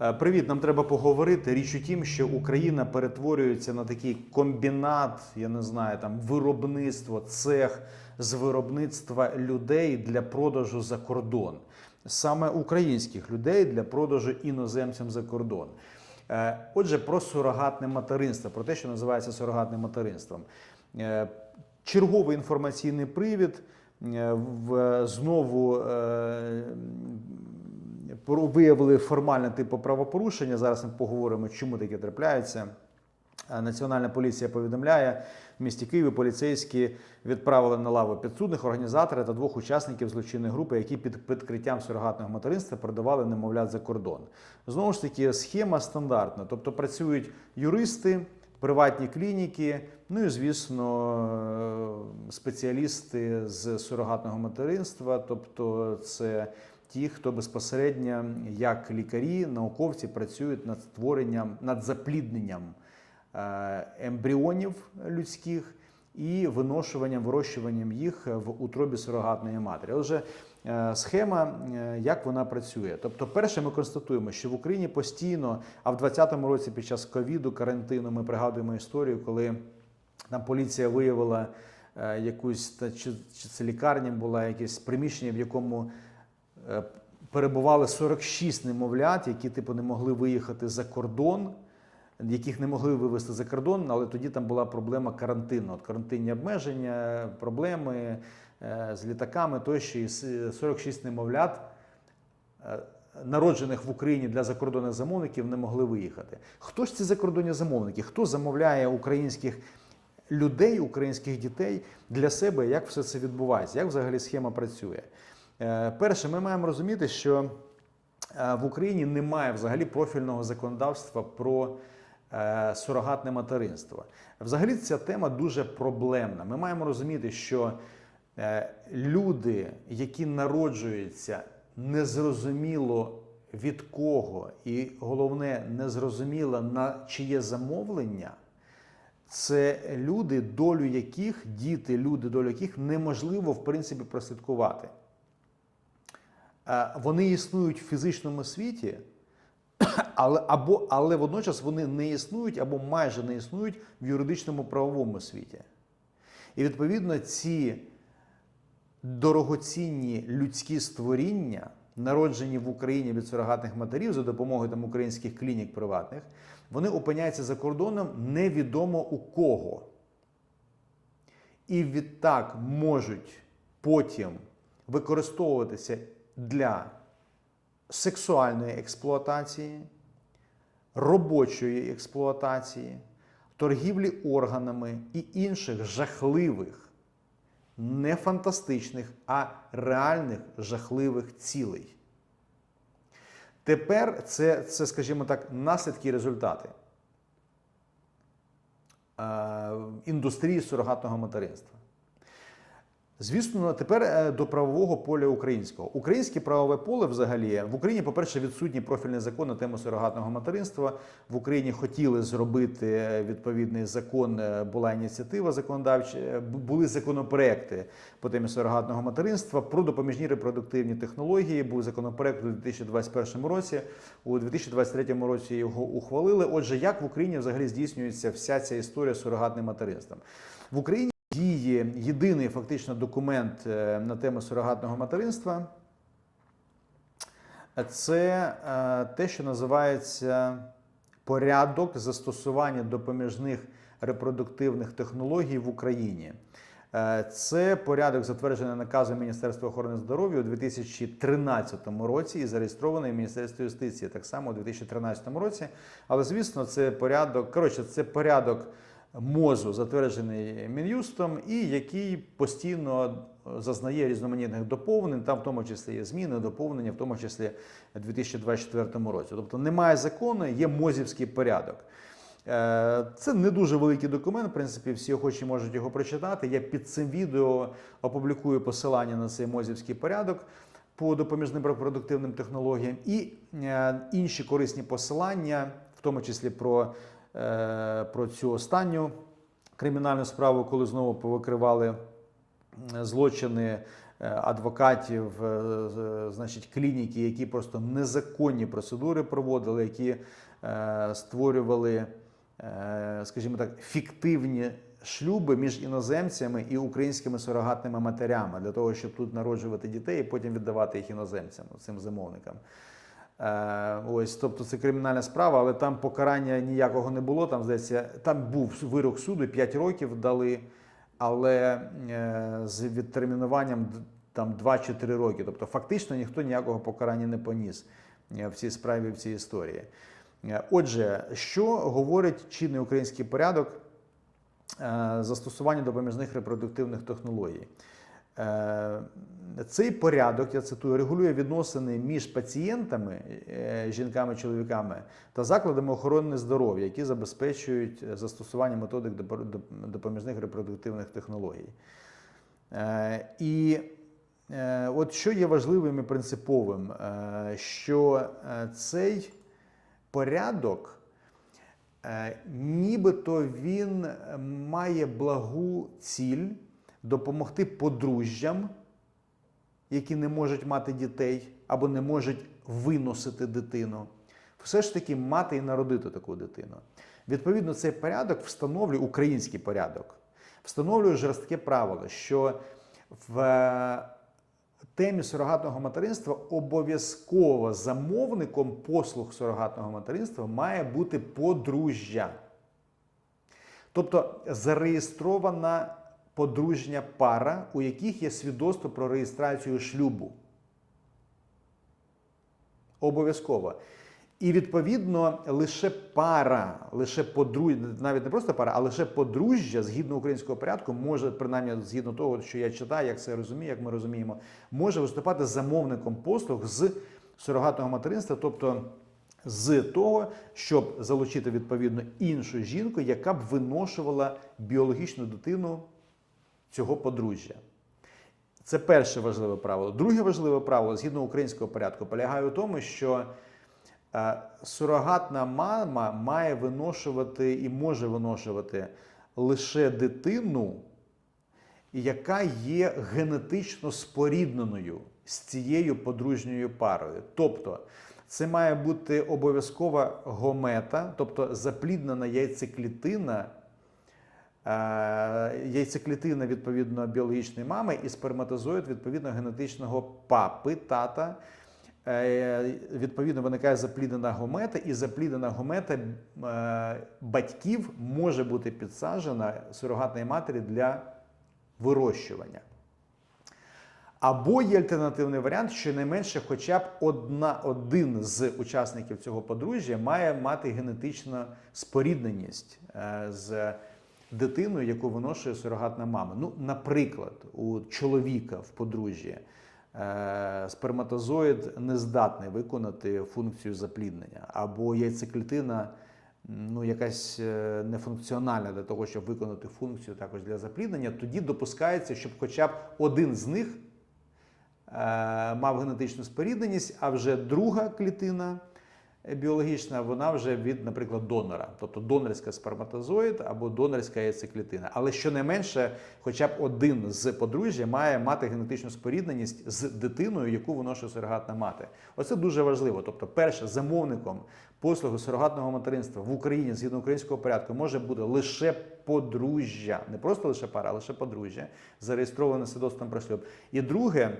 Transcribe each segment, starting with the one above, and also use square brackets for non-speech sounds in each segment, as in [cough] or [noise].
Е, Привіт, нам треба поговорити. Річ у тім, що Україна перетворюється на такий комбінат, я не знаю, там виробництво, цех з виробництва людей для продажу за кордон, саме українських людей для продажу іноземцям за кордон. Е, Отже, про сурогатне материнство, про те, що називається сурогатним материнством. Е, Черговий інформаційний привід. В знову виявили формальне типу правопорушення. Зараз ми поговоримо, чому таке трапляється. Е, Національна поліція повідомляє, в місті Києві поліцейські відправили на лаву підсудних організатора та двох учасників злочинної групи, які під підкриттям сурогатного материнства продавали немовлят за кордон. Знову ж таки, схема стандартна, тобто працюють юристи, приватні клініки, ну і звісно, е, спеціалісти з сурогатного материнства, тобто це ті, хто безпосередньо як лікарі, науковці працюють над створенням, над заплідненням е, ембріонів людських і виношуванням, вирощуванням їх в утробі сурогатної матері. Отже, е, схема, е, як вона працює. Тобто, перше, ми констатуємо, що в Україні постійно, а в 2020 році під час ковіду, карантину, ми пригадуємо історію, коли там поліція виявила якусь чи, це лікарня була якесь приміщення, в якому перебували 46 немовлят, які типу не могли виїхати за кордон, яких не могли вивезти за кордон, але тоді там була проблема карантину. От карантинні обмеження, проблеми е, з літаками тощо. І 46 немовлят е, народжених в Україні для закордонних замовників не могли виїхати. Хто ж ці закордонні замовники? Хто замовляє українських людей, українських дітей для себе? Як все це відбувається? Як взагалі схема працює? Е, Перше, ми маємо розуміти, що е, в Україні немає взагалі профільного законодавства про е, сурогатне материнство. Взагалі ця тема дуже проблемна. Ми маємо розуміти, що люди, які народжуються незрозуміло від кого, і головне, незрозуміло на чиє замовлення. Це люди, долю яких діти, люди, долю яких неможливо в принципі прослідкувати. Е, Вони існують в фізичному світі, [clears throat] але, або, але водночас вони не існують або майже не існують в юридичному правовому світі. І відповідно ці дорогоцінні людські створіння, народжені в Україні від сурогатних матерів за допомогою там українських клінік приватних, вони опиняються за кордоном невідомо у кого. І відтак можуть потім використовуватися для сексуальної експлуатації, робочої експлуатації, торгівлі органами і інших жахливих, не фантастичних, а реальних жахливих цілей. Тепер це, це скажімо так, наслідки і результати е, індустрії сурогатного материнства. Звісно, тепер е, до правового поля українського. Українське правове поле взагалі в Україні, по-перше, відсутній профільний закон на тему сурогатного материнства. В Україні хотіли зробити е, відповідний закон. е, Була ініціатива законодавча, були законопроекти по темі сурогатного материнства про допоміжні репродуктивні технології. Був законопроект у 2021 році. У 2023 році його ухвалили. Отже, як в Україні взагалі здійснюється вся ця історія з сурогатним материнством? В Україні діє єдиний фактично документ е, на тему сурогатного материнства. Це е, те, що називається порядок застосування допоміжних репродуктивних технологій в Україні. Е, Це порядок затверджений наказом Міністерства охорони здоров'я у 2013 році і зареєстрований в Міністерстві юстиції так само у 2013 році. Але звісно, це порядок, коротше, це порядок МОЗу, затверджений Мін'юстом, і який постійно зазнає різноманітних доповнень, там в тому числі є зміни, доповнення, в тому числі у 2024 році. Тобто немає закону, є мозівський порядок. Е, Це не дуже великий документ. В принципі, всі охочі можуть його прочитати. Я під цим відео опублікую посилання на цей мозівський порядок по допоміжним репродуктивним технологіям і е, інші корисні посилання, в тому числі про, е, про цю останню кримінальну справу, коли знову повикривали злочини е, адвокатів, е, значить, клініки, які просто незаконні процедури проводили, які е, створювали, е, скажімо так, фіктивні шлюби між іноземцями і українськими сурогатними матерями для того, щоб тут народжувати дітей і потім віддавати їх іноземцям, цим замовникам. Е, ось, тобто це кримінальна справа, але там покарання ніякого не було. Там здається, там був вирок суду, 5 років дали, але е, з відтермінуванням там 2 чи 3 роки. Тобто, фактично ніхто ніякого покарання не поніс е, в цій справі, в цій історії. Отже, що говорить чинний український порядок застосування допоміжних репродуктивних технологій? Е, Цей порядок, я цитую, регулює відносини між пацієнтами, е, жінками, чоловіками та закладами охорони здоров'я, які забезпечують е, застосування методик допоміжних репродуктивних технологій. І от що є важливим і принциповим, що цей порядок, нібито він має благу ціль допомогти подружжям, які не можуть мати дітей або не можуть виносити дитину, все ж таки мати і народити таку дитину. Відповідно, цей порядок встановлює український порядок, встановлює жорстке правило, що в е, темі сурогатного материнства обов'язково замовником послуг сурогатного материнства має бути подружжя. Тобто зареєстрована подружня пара, у яких є свідоцтво про реєстрацію шлюбу. Обов'язково. І відповідно лише пара, лише подружжя, навіть не просто пара, а лише подружжя згідно українського порядку може, принаймні згідно того, що я читаю, як це розумію, як ми розуміємо, може виступати замовником послуг з сурогатного материнства, тобто з того, щоб залучити відповідно іншу жінку, яка б виношувала біологічну дитину цього подружжя. Це перше важливе правило. Друге важливе правило згідно українського порядку полягає у тому, що е, сурогатна мама має виношувати і може виношувати лише дитину, яка є генетично спорідненою з цією подружньою парою. Тобто, це має бути обов'язкова гомета, тобто запліднена яйцеклітина яйцеклітина відповідно біологічної мами і сперматозоїд відповідно генетичного папи, тата. Е, Відповідно, виникає запліднена гомета, і запліднена гомета е, батьків може бути підсаджена сурогатної матері для вирощування. Або є альтернативний варіант, що найменше хоча б одна, один з учасників цього подружжя має мати генетичну спорідненість е, з дитиною, яку виношує сурогатна мама. Ну, наприклад, у чоловіка в подружжі е, сперматозоїд не здатний виконати функцію запліднення, або яйцеклітина ну, якась е, нефункціональна для того, щоб виконати функцію також для запліднення, тоді допускається, щоб хоча б один з них е, мав генетичну спорідненість, а вже друга клітина біологічна, вона вже від, наприклад, донора, тобто донорська сперматозоїд або донорська яйцеклітина. Але щонайменше, хоча б один з подружжя має мати генетичну спорідненість з дитиною, яку виношує сурогатна мати. Оце дуже важливо. Тобто, перше, замовником послуги сурогатного материнства в Україні згідно українського порядку може бути лише подружжя, не просто лише пара, а лише подружжя, зареєстроване свідоцтвом про шлюб. І друге,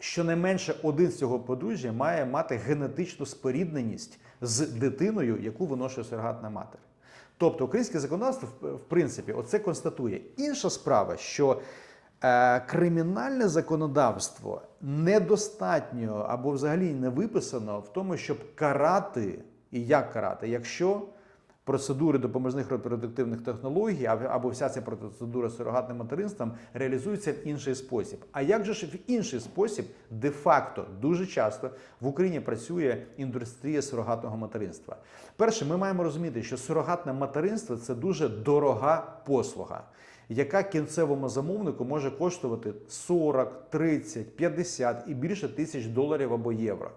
щонайменше один з цього подружжя має мати генетичну спорідненість з дитиною, яку виношує сурогатна матір. Тобто українське законодавство, в принципі, оце констатує. Інша справа, що е, кримінальне законодавство недостатньо або взагалі не виписано в тому, щоб карати і як карати, якщо процедури допоміжних репродуктивних технологій або вся ця процедура з сурогатним материнством реалізується в інший спосіб. А як же ж в інший спосіб, де-факто дуже часто в Україні працює індустрія сурогатного материнства? Перше, ми маємо розуміти, що сурогатне материнство це дуже дорога послуга. Яка кінцевому замовнику може коштувати 40, 30, 50 і більше тисяч доларів або євро.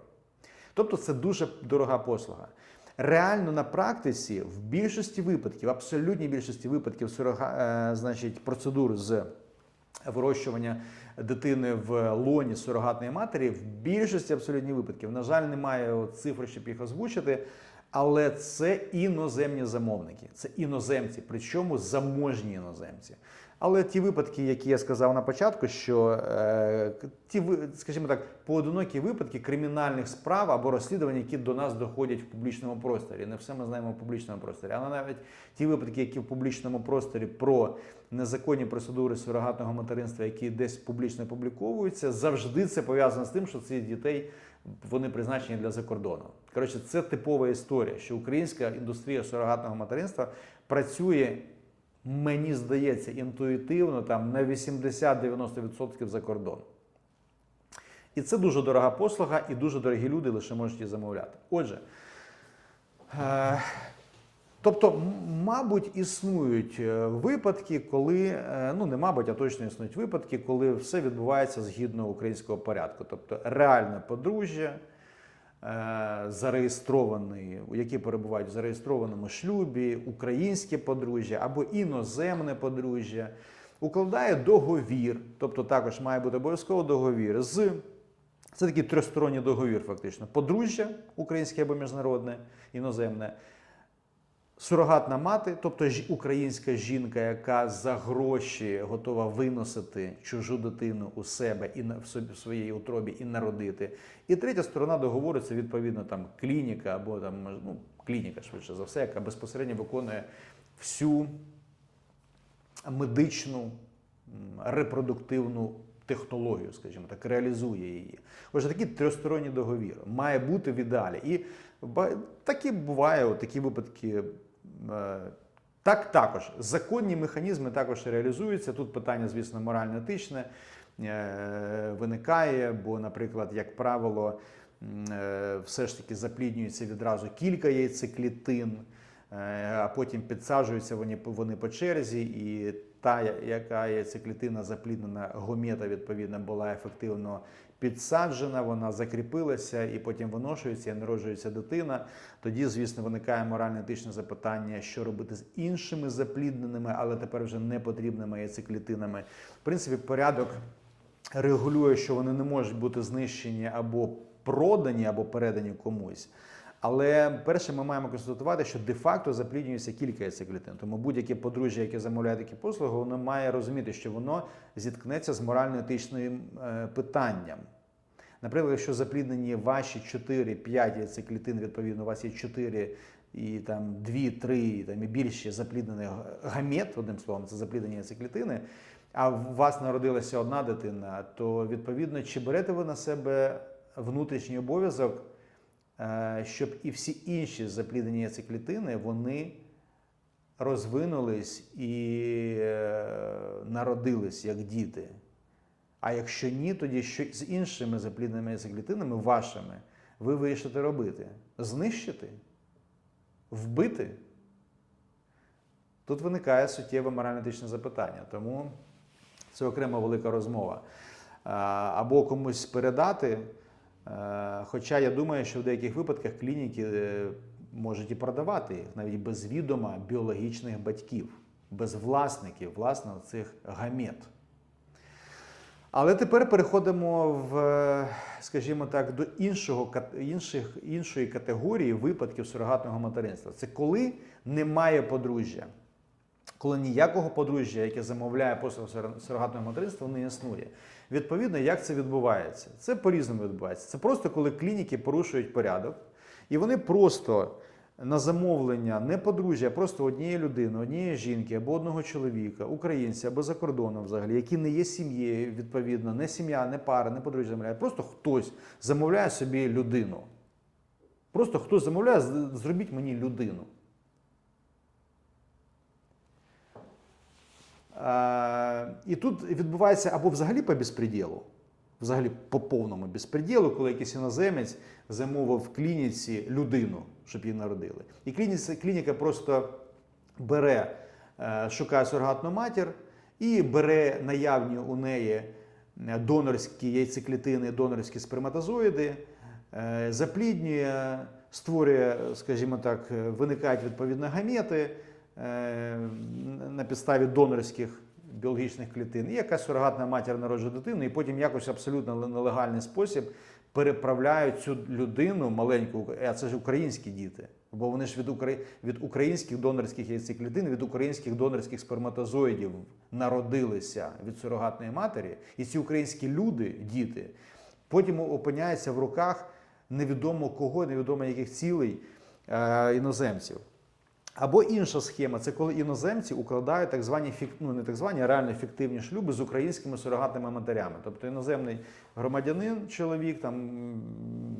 Тобто це дуже дорога послуга. Реально на практиці в більшості випадків, абсолютній більшості випадків сурога, е, значить, процедур з вирощування дитини в лоні сурогатної матері в більшості абсолютні випадків. На жаль, немає цифр, щоб їх озвучити. Але це іноземні замовники, це іноземці, причому заможні іноземці. Але ті випадки, які я сказав на початку, що е, ті скажімо так, поодинокі випадки кримінальних справ або розслідувань, які до нас доходять в публічному просторі. Не все ми знаємо в публічному просторі, але навіть ті випадки, які в публічному просторі про незаконні процедури сурогатного материнства, які десь публічно публіковуються, завжди це пов'язано з тим, що цих дітей вони призначені для закордону. Коротше, це типова історія, що українська індустрія сурогатного материнства працює, мені здається, інтуїтивно там на 80-90% за кордон. І це дуже дорога послуга, і дуже дорогі люди лише можуть її замовляти. Отже, е, тобто, мабуть, існують е, випадки, коли, е, ну не мабуть, а точно існують випадки, коли все відбувається згідно українського порядку. Тобто реальне подружжя, е, зареєстрований, які перебувають в зареєстрованому шлюбі, українське подружжя або іноземне подружжя, укладає договір, тобто також має бути обов'язково договір з. Це такий тристоронній договір, фактично. Подружжя українське або міжнародне, іноземне, сурогатна мати, тобто українська жінка, яка за гроші готова виносити чужу дитину у себе і на- в своїй утробі і народити. І третя сторона договору це відповідно там клініка або там ну, клініка, швидше за все, яка безпосередньо виконує всю медичну репродуктивну технологію, скажімо так, реалізує її. Отже, такий тристоронній договір має бути в ідеалі. І такі буває, такі випадки. Е, Так, також законні механізми також реалізуються. Тут питання, звісно, морально-етичне е, виникає, бо, наприклад, як правило, е, все ж таки запліднюється відразу кілька яйцеклітин, а потім підсаджуються вони, вони по черзі, і та, яка яйцеклітина запліднена гомета, відповідно, була ефективно підсаджена, вона закріпилася і потім виношується, і народжується дитина. Тоді, звісно, виникає морально-етичне запитання, що робити з іншими заплідненими, але тепер вже не потрібними яйцеклітинами. В принципі, порядок регулює, що вони не можуть бути знищені або продані, або передані комусь. Але перше, ми маємо констатувати, що де-факто запліднюється кілька яйцеклітин. Тому будь-яке подружжя, яке замовляє такі послуги, воно має розуміти, що воно зіткнеться з морально-етичним е, питанням. Наприклад, якщо запліднені ваші 4-5 яйцеклітин, відповідно, у вас є 4 і там 2, 3 і, там, і більше запліднених гамет, одним словом, це запліднені яйцеклітини, а у вас народилася одна дитина, то відповідно, чи берете ви на себе внутрішній обов'язок, е, щоб і всі інші запліднені яйцеклітини, вони розвинулись і е, народились як діти. А якщо ні, тоді що з іншими заплідненими яйцеклітинами, вашими, ви вирішите робити? Знищити? Вбити? Тут виникає суттєве морально-етичне запитання. Тому це окрема велика розмова. Або комусь передати. е, Хоча я думаю, що в деяких випадках клініки е, можуть і продавати їх навіть без відома біологічних батьків, без власників, власне, цих гамет. Але тепер переходимо в, скажімо так, до іншого, інших, іншої категорії випадків сурогатного материнства. Це коли немає подружжя, коли ніякого подружжя, яке замовляє послугу суро- сурогатного материнства, не існує. Відповідно, як це відбувається? Це по-різному відбувається. Це просто коли клініки порушують порядок, і вони просто на замовлення не подружжя, а просто однієї людини, однієї жінки або одного чоловіка, українця або за кордоном взагалі, які не є сім'єю, відповідно, не сім'я, не пара, не подружжя замовляє. Просто хтось замовляє собі людину. Просто хтось замовляє, зробіть мені людину. І тут відбувається або взагалі по безпреділу, взагалі по повному безпреділу, коли якийсь іноземець замовив в клініці людину, щоб її народили. І клініці, клініка просто бере, е, шукає сургатну матір і бере наявні у неї е, донорські яйцеклітини, донорські сперматозоїди, е, запліднює, створює, скажімо так, виникають відповідно гамети на підставі донорських біологічних клітин, і якась сурогатна матір народжує дитину, і потім якось абсолютно нелегальний спосіб переправляють цю людину маленьку, а це ж українські діти. Бо вони ж від, укра... від українських донорських яйцеклітин, від українських донорських сперматозоїдів народилися від сурогатної матері. І ці українські люди, діти, потім опиняються в руках невідомо кого, невідомо яких цілей е, іноземців. Або інша схема це коли іноземці укладають так звані ну, не так звані, а реально фіктивні шлюби з українськими сурогатними матерями. Тобто іноземний громадянин, чоловік, там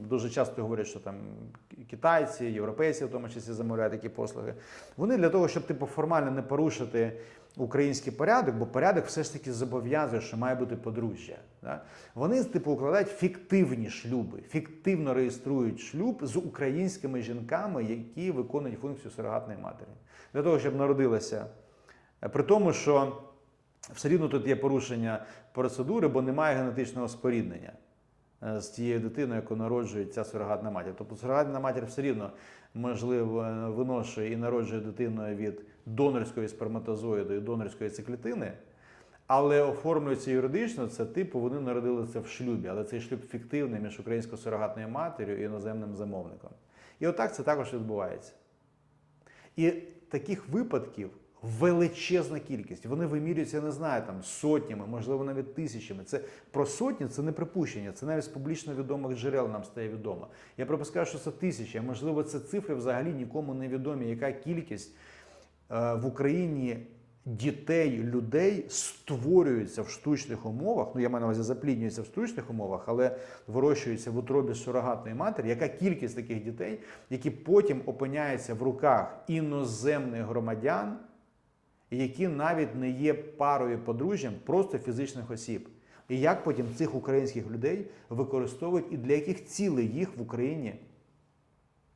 дуже часто говорять, що там китайці, європейці, в тому числі замовляють такі послуги. Вони для того, щоб типу формально не порушити український порядок, бо порядок все ж таки зобов'язує, що має бути подружжя. Да? Вони типу укладають фіктивні шлюби, фіктивно реєструють шлюб з українськими жінками, які виконують функцію сурогатної матері, для того, щоб народилася. При тому, що все рівно тут є порушення процедури, бо немає генетичного споріднення з тією дитиною, яку народжує ця сурогатна матір. Тобто сурогатна матір все рівно можливо е, виношує і народжує дитину від донорської сперматозоїду і донорської циклітини, але оформлюється юридично, це типу вони народилися в шлюбі, але цей шлюб фіктивний між українською сурогатною матір'ю і іноземним замовником. І отак це також відбувається. І таких випадків величезна кількість. Вони вимірюються, я не знаю, там сотнями, можливо, навіть тисячами. Це про сотні це не припущення, це навіть з публічно відомих джерел нам стає відомо. Я припускаю, що це тисячі, а можливо, це цифри взагалі нікому не відомі. Яка кількість е, в Україні дітей, людей створюються в штучних умовах? Ну, я маю на увазі запліднюються в штучних умовах, але вирощуються в утробі сурогатної матері. Яка кількість таких дітей, які потім опиняються в руках іноземних громадян? Які навіть не є парою подружжям, просто фізичних осіб. І як потім цих українських людей використовують і для яких цілей їх в Україні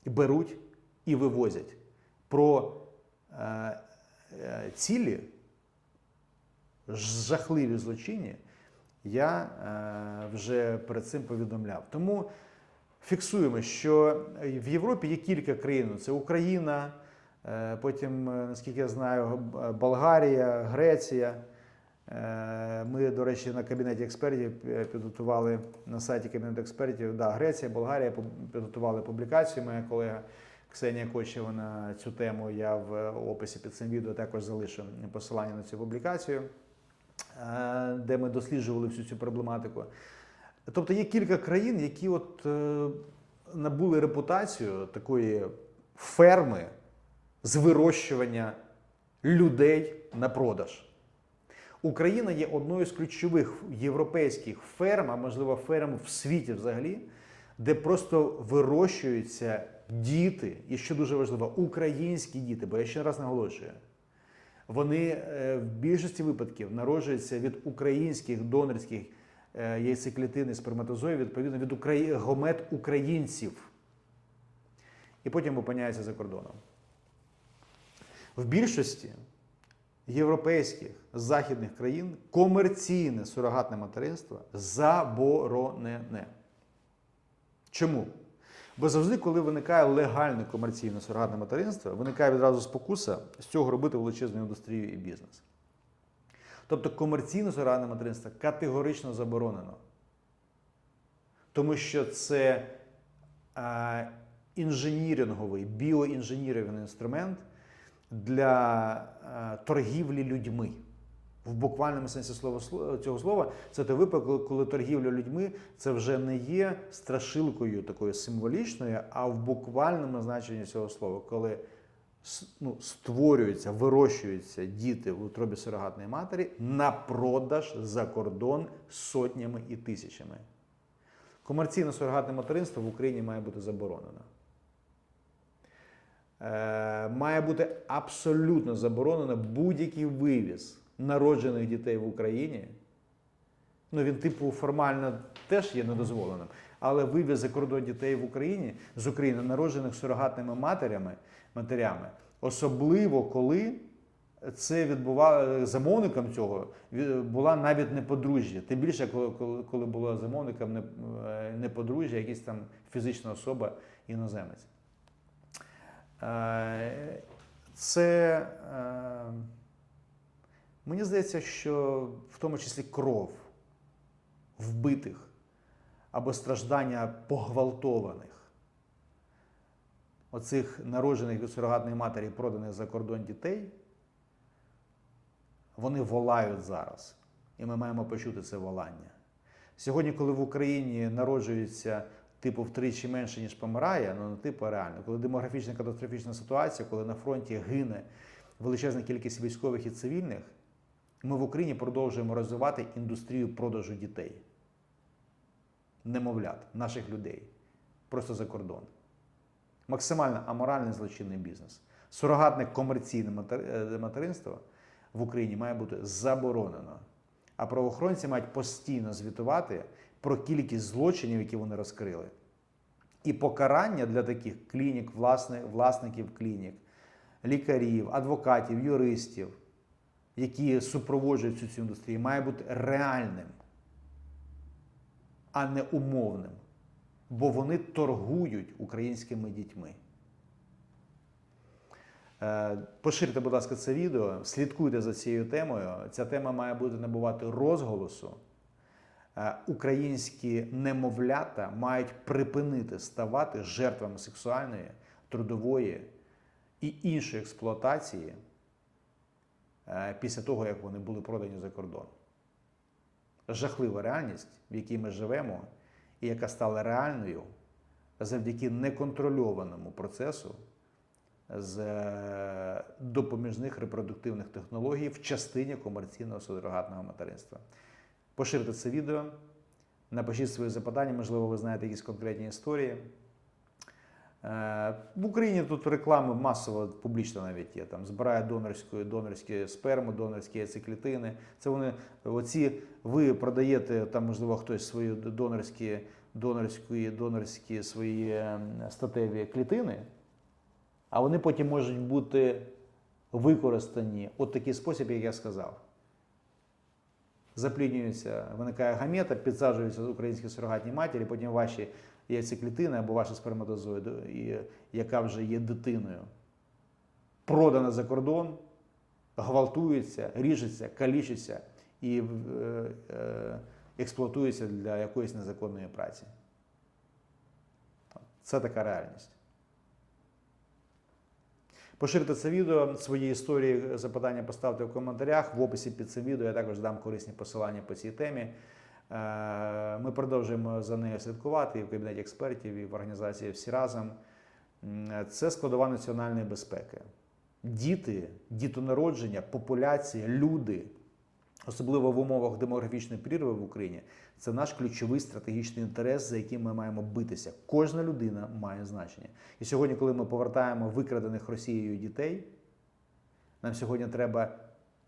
беруть і вивозять. Про е, е, цілі жахливі злочинні я е, вже перед цим повідомляв. Тому фіксуємо, що в Європі є кілька країн: це Україна. Е, Потім, е, наскільки я знаю, Болгарія, Греція. Е, Ми, до речі, на кабінеті експертів е, підготували на сайті кабінету експертів. Да, Греція, Болгарія підготували публікацію. Моя колега Ксенія Кочева на цю тему. Я в описі під цим відео також залишу посилання на цю публікацію, е, де ми досліджували всю цю проблематику. Тобто є кілька країн, які от е, набули репутацію такої ферми з вирощування людей на продаж. Україна є одною з ключових європейських ферм, а можливо ферм в світі взагалі, де просто вирощуються діти, і що дуже важливо, українські діти, бо я ще раз наголошую. Вони е, в більшості випадків народжуються від українських донорських е, яйцеклітин і сперматозоїв, відповідно від гомет українців. І потім опиняються за кордоном. В більшості європейських західних країн комерційне сурогатне материнство заборонене. Чому? Бо завжди, коли виникає легальне комерційне сурогатне материнство, виникає відразу спокуса з цього робити величезну індустрію і бізнес. Тобто комерційне сурогатне материнство категорично заборонено. Тому що це е, інженіринговий, біоінженіринговий інструмент для е, торгівлі людьми. В буквальному сенсі слова цього слова, це той випадок, коли- торгівля людьми це вже не є страшилкою такою символічною, а в буквальному значенні цього слова, коли ну, створюються, вирощуються діти в утробі сурогатної матері на продаж за кордон сотнями і тисячами. Комерційне сурогатне материнство в Україні має бути заборонено. Е, має бути абсолютно заборонено будь-який вивіз народжених дітей в Україні. Ну, він, типу, формально теж є недозволеним. Але вивіз за кордон дітей в Україні з України, народжених сурогатними матерями, матерями, особливо коли це відбувало замовником цього була навіть не подружжя. Тим більше, коли, коли, було замовником не, е, не подружжя, якась там фізична особа, іноземець. Е, Це е, Мені здається, що в тому числі кров вбитих або страждання погвалтованих, оцих народжених від сурогатної матері, проданих за кордон дітей, вони волають зараз. І ми маємо почути це волання. Сьогодні, коли в Україні народжується типу втричі менше, ніж помирає, ну не типу а реально, коли демографічна катастрофічна ситуація, коли на фронті гине величезна кількість військових і цивільних, ми в Україні продовжуємо розвивати індустрію продажу дітей, немовлят, наших людей, просто за кордон. Максимально аморальний злочинний бізнес. Сурогатне комерційне е, материнство в Україні має бути заборонено. А правоохоронці мають постійно звітувати про кількість злочинів, які вони розкрили. І покарання для таких клінік, власне, власників клінік, лікарів, адвокатів, юристів, які супроводжують цю, цю індустрію, має бути реальним, а не умовним. Бо вони торгують українськими дітьми. Е, Поширте, будь ласка, це відео, слідкуйте за цією темою. Ця тема має бути набувати розголосу. Е, Українські немовлята мають припинити ставати жертвами сексуальної, трудової і іншої експлуатації е, після того, як вони були продані за кордон. Жахлива реальність, в якій ми живемо, і яка стала реальною завдяки неконтрольованому процесу з е, допоміжних репродуктивних технологій в частині комерційного сурогатного материнства. Поширте це відео, напишіть свої запитання, можливо, ви знаєте якісь конкретні історії. Е, В Україні тут реклами масово публічно навіть є. Там збирає донорську, донорські сперму, донорські яйцеклітини. Це вони оці ви продаєте там, можливо, хтось свої донорські, донорські, донорські свої ем, статеві клітини, а вони потім можуть бути використані от такий спосіб, як я сказав. Запліднюється, виникає гамета, підсаджуються українські сурогатні матері, потім ваші яйцеклітини або ваші сперматозоїди, яка вже є дитиною, продана за кордон, гвалтується, ріжеться, калічиться і е, е, експлуатується для якоїсь незаконної праці. Це така реальність. Поширте це відео, свої історії, запитання поставте в коментарях. В описі під цим відео я також дам корисні посилання по цій темі. Е, Ми продовжуємо за нею слідкувати і в кабінеті експертів, і в організації всі разом. Це складова національної безпеки. Діти, дітонародження, популяція, люди, особливо в умовах демографічної прірви в Україні, це наш ключовий стратегічний інтерес, за яким ми маємо битися. Кожна людина має значення. І сьогодні, коли ми повертаємо викрадених Росією дітей, нам сьогодні треба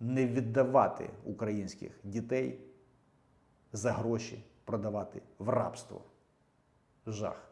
не віддавати українських дітей за гроші продавати в рабство. Жах.